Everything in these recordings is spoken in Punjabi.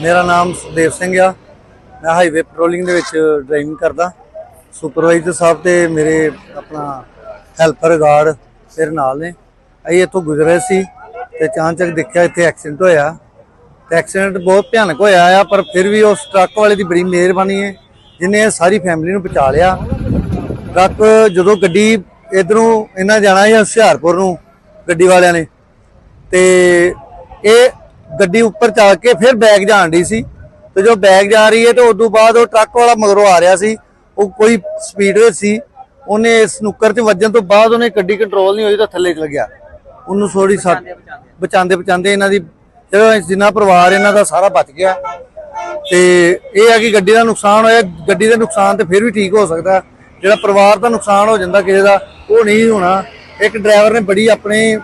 ਮੇਰਾ ਨਾਮ ਸੁਦੇਵ ਸਿੰਘ ਆ। ਮੈਂ ਹਾਈਵੇ ਪੈਟਰੋਲਿੰਗ ਦੇ ਵਿੱਚ ਡਰਾਈਵਿੰਗ ਕਰਦਾ। ਸੁਪਰਵਾਈਜ਼ਰ ਸਾਹਿਬ ਤੇ ਮੇਰੇ ਆਪਣਾ ਹੈਲਪਰ ਗਾਰਡ ਮੇਰੇ ਨਾਲ ਨੇ। ਅਸੀਂ ਇੱਥੋਂ ਗੁਜ਼ਰੇ ਸੀ ਤੇ ਚਾਂਚਕ ਦੇਖਿਆ ਇੱਥੇ ਐਕਸੀਡੈਂਟ ਹੋਇਆ। ਤੇ ਐਕਸੀਡੈਂਟ ਬਹੁਤ ਭਿਆਨਕ ਹੋਇਆ ਆ, ਪਰ ਫਿਰ ਵੀ ਉਸ ਟਰੱਕ ਵਾਲੇ ਦੀ ਬੜੀ ਮਿਹਰਬਾਨੀ ਹੈ, ਜਿਨੇ ਸਾਰੀ ਫੈਮਿਲੀ ਨੂੰ ਬਚਾ ਲਿਆ। ਟਰੱਕ ਜਦੋਂ ਗੱਡੀ ਇਧਰੋਂ ਇਹਨਾਂ ਜਾਣਾ ਸੀ ਹੁਸ਼ਿਆਰਪੁਰ ਨੂੰ, ਗੱਡੀ ਵਾਲਿਆਂ ਨੇ। ਤੇ ਇਹ ਗੱਡੀ ਉੱਪਰ ਚੱਲ ਕੇ ਫਿਰ ਬੈਗ ਜਾਣ ਦੀ ਸੀ। ਤੇ ਜੋ ਬੈਗ ਜਾ ਰਹੀ ਹੈ ਤੇ ਉਸ ਤੋਂ ਬਾਅਦ ਉਹ ਟਰੱਕ ਵਾਲਾ ਮਗਰੋਂ ਆ ਰਿਹਾ ਸੀ। ਉਹ ਕੋਈ ਸਪੀਡ ਸੀ ਉਹਨੇ ਸਨੂਕਰ 'ਚ ਵੱਜਣ ਤੋਂ ਬਾਅਦ ਉਹਨੇ ਗੱਡੀ ਕੰਟਰੋਲ ਨਹੀਂ ਹੋਈ ਤਾਂ ਥੱਲੇ ਚਲ ਗਿਆ। ਉਹਨੂੰ ਥੋੜੀ ਸੱਟ ਬਚਾਉਂਦੇ ਬਚਾਉਂਦੇ ਇਹਨਾਂ ਦੀ ਚਲੋ ਜਿੰਨਾ ਪਰਿਵਾਰ ਇਹਨਾਂ ਦਾ ਸਾਰਾ ਬਚ ਗਿਆ। ਤੇ ਇਹ ਹੈ ਕਿ ਗੱਡੀ ਦਾ ਨੁਕਸਾਨ ਹੋਇਆ ਗੱਡੀ ਦਾ ਨੁਕਸਾਨ ਤੇ ਫਿਰ ਵੀ ਠੀਕ ਹੋ ਸਕਦਾ। ਜਿਹੜਾ ਪਰਿਵਾਰ ਦਾ ਨੁਕਸਾਨ ਹੋ ਜਾਂਦਾ ਕਿਸੇ ਦਾ ਉਹ ਨਹੀਂ ਹੋਣਾ। ਇੱਕ ਡਰਾਈਵਰ ਨੇ ਬੜੀ ਆਪਣੇ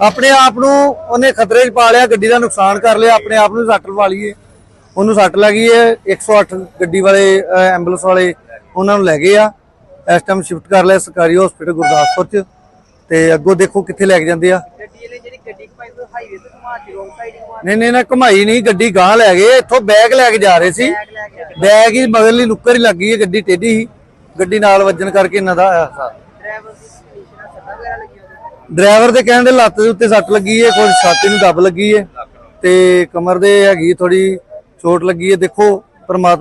ਆਪਣੇ ਆਪ ਨੂੰ ਉਹਨੇ ਖਤਰੇ 'ਚ ਪਾ ਲਿਆ ਗੱਡੀ ਦਾ ਨੁਕਸਾਨ ਕਰ ਲਿਆ ਆਪਣੇ ਆਪ ਨੂੰ ਸੱਟ ਲਵਾ ਲਈਏ। ਉਹਨੂੰ ਸੱਟ ਲੱਗੀ ਹੈ 108 ਗੱਡੀ ਵਾਲੇ ਐਂਬੂਲੈਂਸ ਵਾਲੇ ਉਹਨਾਂ ਨੂੰ ਲੈ ਗਏ ਆ। ਇਸ ਟਾਈਮ ਸ਼ਿਫਟ ਕਰ ਲਿਆ ਸਰਕਾਰੀ ਹਸਪੀਟਲ ਗੁਰਦਾਸਪੁਰ 'ਚ ਤੇ ਅੱਗੋਂ ਦੇਖੋ ਕਿੱਥੇ ਲੈ ਕੇ ਜਾਂਦੇ ਆ। ਨਹੀਂ ਨਹੀਂ ਨਾ ਘੁਮਾਈ ਨਹੀਂ ਗੱਡੀ ਗਾਂ ਲੈ ਗਏ ਇੱਥੋਂ ਬੈਗ ਲੈ ਕੇ ਜਾ ਰਹੇ ਸੀ। ਬੈਗ ਹੀ ਮਗਰਲੀ ਨੁੱਕਰ ਹੀ ਲੱਗੀ ਹੈ ਗੱਡੀ ਟੇਢੀ ਸੀ ਗੱਡੀ ਨਾਲ ਵੱਜਣ ਕਰਕੇ ਇਹਨਾਂ ਦਾ ਹਾਦਸਾ। ਡਰਾਈਵਰ ਦੀ ਡਰਾਈਵਰ ਦੇ ਕਹਿੰਦੇ ਲੱਤ ਦੇ ਉੱਤੇ ਸੱਟ ਲੱਗੀ ਹੈ ਕੋਈ ਛਾਤੀ ਨੂੰ ਦੱਬ ਲੱਗੀ ਹੈ। ਤੇ ਕਮਰ ਦੇ ਹੈਗੀ ਥੋੜੀ ਚੋਟ ਲੱਗੀ ਹੈ ਦੇਖੋ ਪਰਮਾਤਮਾ